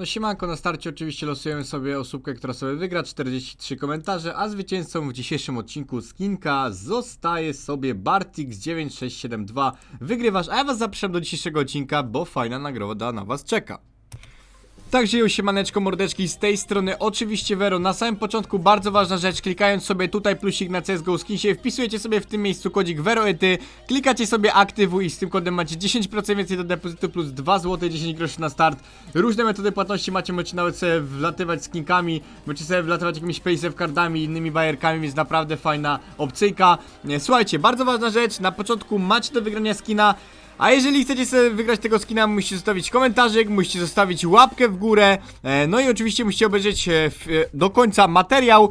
No siemanko, na starcie oczywiście losujemy sobie osóbkę, która sobie wygra 43 komentarze, a zwycięzcą w dzisiejszym odcinku skinka zostaje sobie Bartix9672. Wygrywasz, a ja was zapraszam do dzisiejszego odcinka, bo fajna nagroda na was czeka. Także już siemaneczko mordeczki z tej strony oczywiście Vero. Na samym początku bardzo ważna rzecz Klikając sobie tutaj plusik na CSGO Skinsie Wpisujecie sobie w tym miejscu kodzik VeroEty Klikacie sobie aktywuj i z tym kodem macie 10% więcej do depozytu Plus 2 zł 10 groszy na start. Różne metody płatności macie Możecie nawet sobie wlatywać skinkami Możecie sobie wlatywać jakimiś paysafe cardami Innymi bajerkami Więc naprawdę fajna opcyjka. Nie, Słuchajcie, bardzo ważna rzecz Na początku macie do wygrania skina a jeżeli chcecie sobie wygrać tego skina, musicie zostawić komentarzyk, musicie zostawić łapkę w górę, e, no i oczywiście musicie obejrzeć e, e, do końca materiał.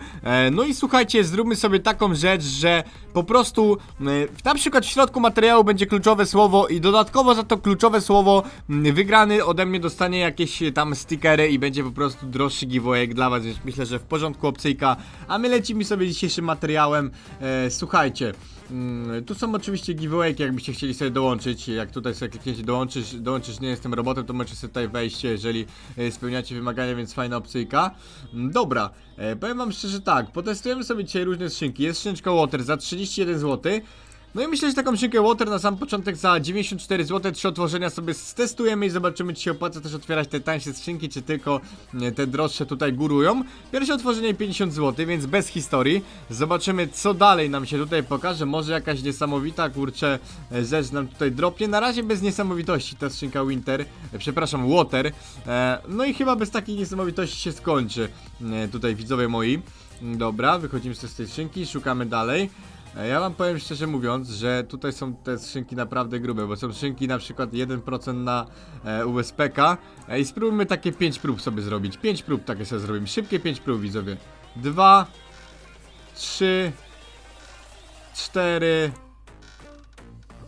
No i słuchajcie, zróbmy sobie taką rzecz, że po prostu na przykład w środku materiału będzie kluczowe słowo i dodatkowo za to kluczowe słowo wygrany ode mnie dostanie jakieś tam stickery i będzie po prostu droższy giveaway dla was, więc myślę, że w porządku opcyjka. A my lecimy sobie dzisiejszym materiałem. Słuchajcie. Mm, tu są oczywiście giveawayki, jakbyście chcieli sobie dołączyć. Jak tutaj sobie klikniecie dołączysz, dołączysz nie jestem robotem, to możecie sobie tutaj wejść, jeżeli e, spełniacie wymagania, więc fajna opcyjka. Mm, Dobra, e, powiem wam szczerze tak, potestujemy sobie dzisiaj różne skrzynki. Jest skrzyneczka Water za 31 zł. No i myślę, że taką szynkę Water na sam początek za 94 zł, trzy otworzenia sobie stestujemy i zobaczymy, czy się opłaca też otwierać te tańsze skrzynki, czy tylko e, te droższe tutaj górują. Pierwsze otworzenie 50 zł, więc bez historii. Zobaczymy, co dalej nam się tutaj pokaże. Może jakaś niesamowita, kurczę, e, rzecz nam tutaj dropnie. Na razie bez niesamowitości ta skrzynka Winter, e, przepraszam, Water. No i chyba bez takiej niesamowitości się skończy, tutaj widzowie moi. Dobra, wychodzimy z tej skrzynki, szukamy dalej. E, Ja wam powiem szczerze mówiąc, że tutaj są te skrzynki naprawdę grube, bo są skrzynki na przykład 1% na e, USPK e, i spróbujmy takie 5 prób sobie zrobić. 5 prób takie sobie zrobimy, szybkie 5 prób widzowie. 2 3 4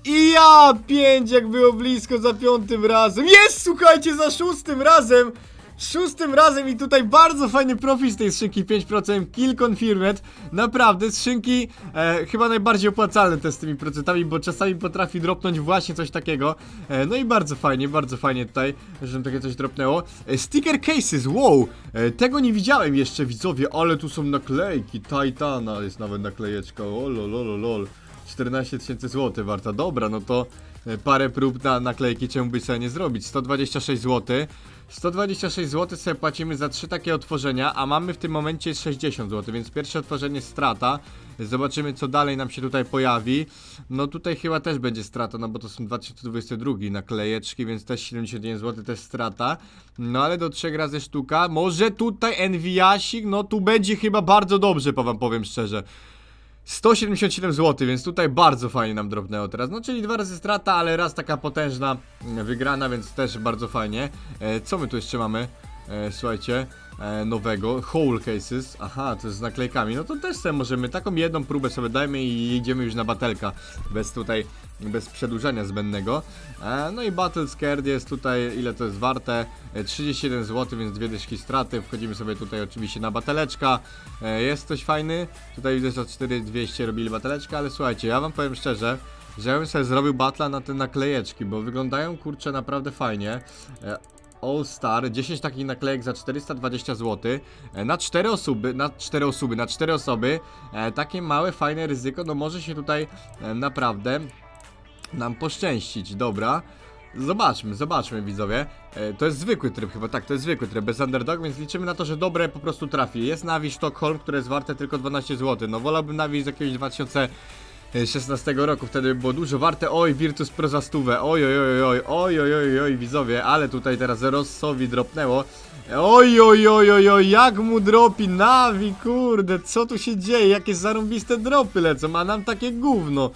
i ja 5 jak było blisko za piątym razem. Jest słuchajcie za szóstym razem! Szóstym razem i tutaj bardzo fajny profil z tej skrzynki 5% kill confirmed. Naprawdę skrzynki e, chyba najbardziej opłacalne te z tymi procentami Bo czasami potrafi dropnąć właśnie coś takiego. E, No i bardzo fajnie, bardzo fajnie tutaj, że takie coś dropnęło. E, Sticker cases, wow! E, tego nie widziałem jeszcze widzowie, ale tu są naklejki. Titana jest nawet naklejeczka, o lol. 14 tysięcy złotych warta, dobra, no to e, parę prób na naklejki czemu by sobie nie zrobić? 126 zł 126 zł sobie płacimy za trzy takie otworzenia, a mamy w tym momencie 60 zł, więc pierwsze otworzenie strata. Zobaczymy co dalej nam się tutaj pojawi. No tutaj chyba też będzie strata, no bo to są 2022 naklejeczki, więc też 71 zł też strata. No ale do trzech razy sztuka. Może tutaj Enviasik, no tu będzie chyba bardzo dobrze, po wam powiem szczerze. 177 zł, więc tutaj bardzo fajnie nam dropnęło teraz. No czyli dwa razy strata, ale raz taka potężna mm, wygrana, więc też bardzo fajnie. E, co my tu jeszcze mamy? E, słuchajcie, nowego. Whole cases. Aha, to jest z naklejkami. No to też sobie możemy taką jedną próbę sobie dajmy i idziemy już na batelka. Bez tutaj, bez przedłużania zbędnego. E, no i Battle Scared jest tutaj, ile to jest warte? E, 37 zł, więc dwie dyszki straty. Wchodzimy sobie tutaj oczywiście na bateleczka. E, jest coś fajny. Tutaj widzę, że 4200 robili bateleczka, ale słuchajcie, ja wam powiem szczerze, że ja bym sobie zrobił batla na te naklejeczki, bo wyglądają kurczę naprawdę fajnie. All Star, 10 takich naklejek za 420 zł. E, Na 4 osoby, na 4 osoby, na 4 osoby. E, takie małe, fajne ryzyko, no może się tutaj e, naprawdę nam poszczęścić. Dobra. Zobaczmy, zobaczmy widzowie. To jest zwykły tryb chyba, tak, to jest zwykły tryb, bez underdog, więc liczymy na to, że dobre po prostu trafi. Jest Navi Stockholm, które jest warte tylko 12 zł. No wolałbym Navi z jakiegoś 2016 roku, wtedy by było dużo warte. Oj, Virtus Pro za stówę. Oj, oj, oj, oj, oj, oj, oj, oj, widzowie, ale tutaj teraz Rossowi dropnęło. Oj, oj, oj, oj, oj, jak mu dropi Navi, kurde, co tu się dzieje? Jakie zarąbiste dropy lecą, a nam takie gówno.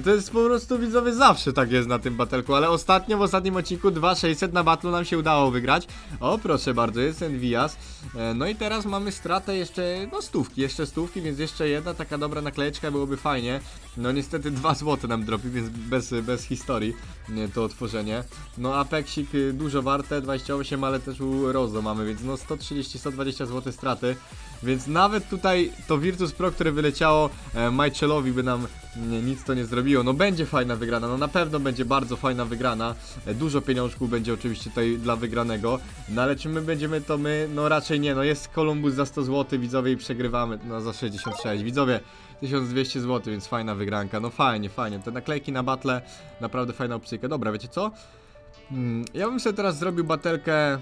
To jest po prostu widzowie zawsze tak jest na tym batelku, ale ostatnio w ostatnim odcinku 2600 na batlu nam się udało wygrać. O proszę bardzo, jest Envias. E, No i teraz mamy stratę jeszcze, no stówki, jeszcze stówki, więc jeszcze jedna taka dobra naklejeczka byłoby fajnie. No niestety 2 złote nam dropi, więc bez, bez historii to otworzenie. No Apexik y, dużo warte, 28, ale też u Rozo mamy, więc no 130-120 zł straty. Więc nawet tutaj to Virtus Pro, które wyleciało e, by nam nie, nic to nie zrobiło. No będzie fajna wygrana, no na pewno będzie bardzo fajna wygrana. E, dużo pieniążków będzie oczywiście tutaj dla wygranego, no ale czy my będziemy to my? No raczej nie, no jest Columbus za 100 zł widzowie i przegrywamy, no za 66. Widzowie, 1200 zł, więc fajna wygranka, no fajnie, fajnie. Te naklejki na battle, naprawdę fajna opcyjka. Dobra, wiecie co? Mm, Ja bym sobie teraz zrobił batelkę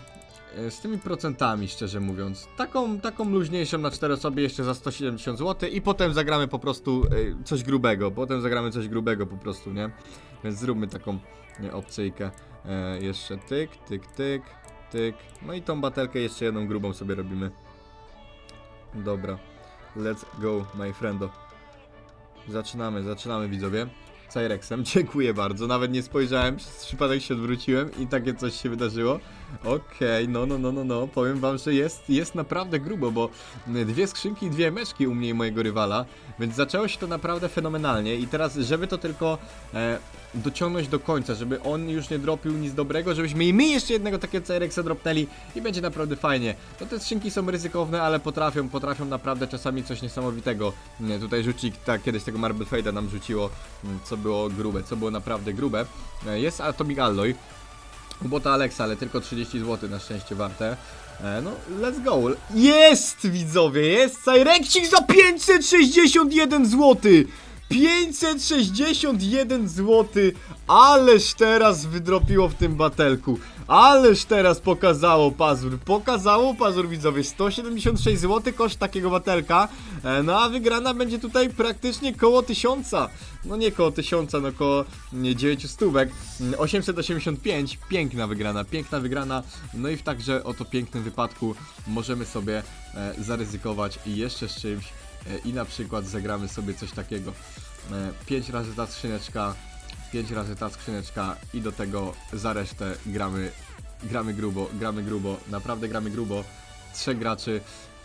z tymi procentami, szczerze mówiąc. Taką, taką luźniejszą na 4 osoby jeszcze za 170 zł i potem zagramy po prostu e, coś grubego. Potem zagramy coś grubego po prostu, nie? Więc zróbmy taką opcyjkę. E, jeszcze tyk, tyk, tyk, tyk. No i tą batelkę jeszcze jedną grubą sobie robimy. Dobra. Let's go, my friendo. Zaczynamy, zaczynamy widzowie. Cyrexem, dziękuję bardzo. Nawet nie spojrzałem, przez przypadek się odwróciłem i takie coś się wydarzyło. Okej, no, no, no, no, no. Powiem wam, że jest, jest naprawdę grubo, bo dwie skrzynki i dwie meczki u mnie i mojego rywala, więc zaczęło się to naprawdę fenomenalnie i teraz, żeby to tylko e, dociągnąć do końca, żeby on już nie dropił nic dobrego, żebyśmy i my jeszcze jednego takiego Cyrexa dropnęli i będzie naprawdę fajnie. No te skrzynki są ryzykowne, ale potrafią, potrafią naprawdę czasami coś niesamowitego. Nie, tutaj rzucik, tak, kiedyś tego Marble Fade'a nam rzuciło, mm, co było grube, co było naprawdę grube. E, Jest Atomic Alloy, u bota Alexa, ale tylko 30 zł na szczęście warte. E, no, let's go. Jest, widzowie, jest Cyrexik za 561 zł. 561 zł, ależ teraz wydropiło w tym batelku. Ależ teraz pokazało pazur, pokazało pazur widzowie, 176 zł koszt takiego batelka, e, no a wygrana będzie tutaj praktycznie koło 1000, no nie koło 1000, no koło nie, 9 stówek, Mm, 885, piękna wygrana, piękna wygrana, no i w także oto pięknym wypadku możemy sobie e, zaryzykować jeszcze z czymś i na przykład zagramy sobie coś takiego, 5 razy ta skrzyneczka, 5 razy ta skrzyneczka i do tego za resztę gramy, gramy grubo, gramy grubo, naprawdę gramy grubo. Trzech graczy,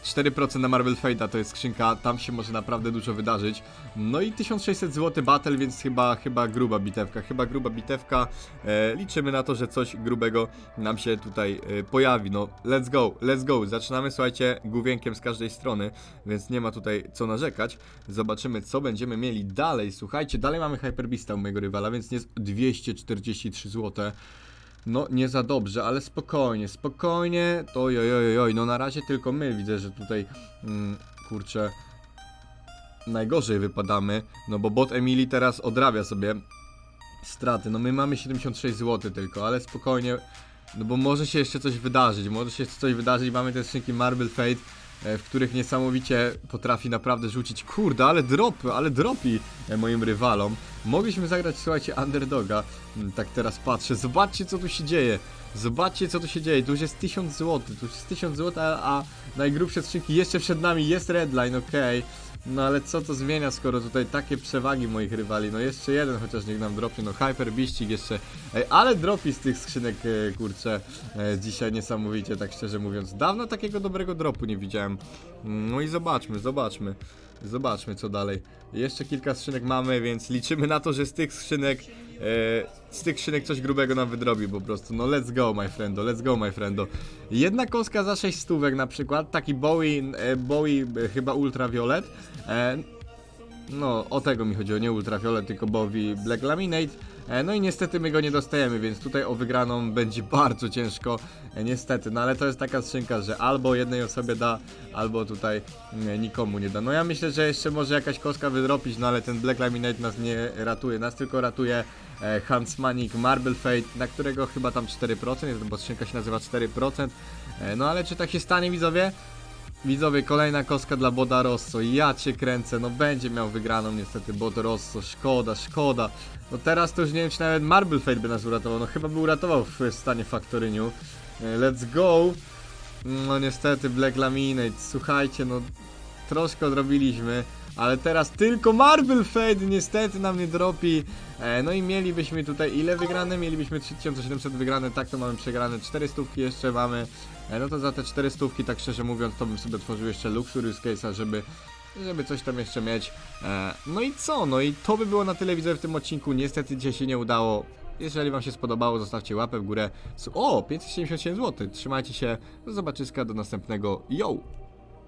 4% na Marvel Fate'a to jest skrzynka, tam się może naprawdę dużo wydarzyć. No i 1600 zł battle, więc chyba, chyba gruba bitewka, chyba gruba bitewka. E, liczymy na to, że coś grubego nam się tutaj e, pojawi. No, let's go, let's go. Zaczynamy, słuchajcie, główienkiem z każdej strony, więc nie ma tutaj co narzekać. Zobaczymy, co będziemy mieli dalej. Słuchajcie, dalej mamy Hyperbista u mojego rywala, więc jest 243 zł. No, nie za dobrze, ale spokojnie, spokojnie. To oj, oj, oj, oj, no na razie tylko my widzę, że tutaj, mm, kurczę, najgorzej wypadamy. No bo bot Emily teraz odrabia sobie straty. No my mamy 76 zł tylko, ale spokojnie, no bo może się jeszcze coś wydarzyć, może się coś wydarzyć. Mamy te skrzynki Marble Fate, w których niesamowicie potrafi naprawdę rzucić. Kurde, ale dropy, ale dropi e, moim rywalom. Mogliśmy zagrać, słuchajcie, underdoga. Mm, Tak teraz patrzę. Zobaczcie, co tu się dzieje. Zobaczcie, co tu się dzieje. Tu już jest 1000 zł. Tu już jest 1000 zł, a, a najgrubsze skrzynki jeszcze przed nami. Jest redline, okej. No ale co to zmienia, skoro tutaj takie przewagi moich rywali? No jeszcze jeden chociaż niech nam dropnie, no Hyper Biścik jeszcze, Ej, ale dropi z tych skrzynek, e, kurczę, e, dzisiaj niesamowicie, tak szczerze mówiąc. Dawno takiego dobrego dropu nie widziałem. No i zobaczmy, zobaczmy, zobaczmy co dalej. Jeszcze kilka skrzynek mamy, więc liczymy na to, że z tych skrzynek, e, z tych skrzynek coś grubego nam wydrobi po prostu. No let's go my friendo, let's go my friendo. Jedna kostka za 6 stówek na przykład, taki Bowie, e, Bowie e, chyba Ultraviolet. E, no, o tego mi chodziło, nie Ultraviolet, tylko Bowie Black Laminate. E, no i niestety my go nie dostajemy, więc tutaj o wygraną będzie bardzo ciężko, e, niestety. No ale to jest taka skrzynka, że albo jednej osobie da, albo tutaj nie, nikomu nie da. No ja myślę, że jeszcze może jakaś kostka wydropić, no ale ten Black Laminate nas nie ratuje. Nas tylko ratuje e, Huntsmanic Marble Fate, na którego chyba tam 4% jest, bo skrzynka się nazywa 4%. E, no ale czy tak się stanie, widzowie? Widzowie, kolejna kostka dla Boda Rosso. Ja cię kręcę, no będzie miał wygraną niestety Bod Rosso. Szkoda, szkoda. No teraz to już nie wiem, czy nawet Marble Fate by nas uratował. No chyba by uratował w stanie Faktoryniu. E, Let's go. No niestety Black Laminate. Słuchajcie, no troszkę odrobiliśmy. Ale teraz tylko Marble Fate niestety nam nie dropi. E, no i mielibyśmy tutaj ile wygrane? Mielibyśmy 3700 wygrane, tak to mamy przegrane. 400 jeszcze mamy. E, no to za te 400 tak szczerze mówiąc to bym sobie otworzył jeszcze Luxurious Case'a, żeby żeby coś tam jeszcze mieć. E, no i co? No i to by było na tyle widzę w tym odcinku. Niestety dzisiaj się nie udało. Jeżeli wam się spodobało, zostawcie łapę w górę. O, 577 zł. Trzymajcie się. Do zobaczyska, do następnego. Yo!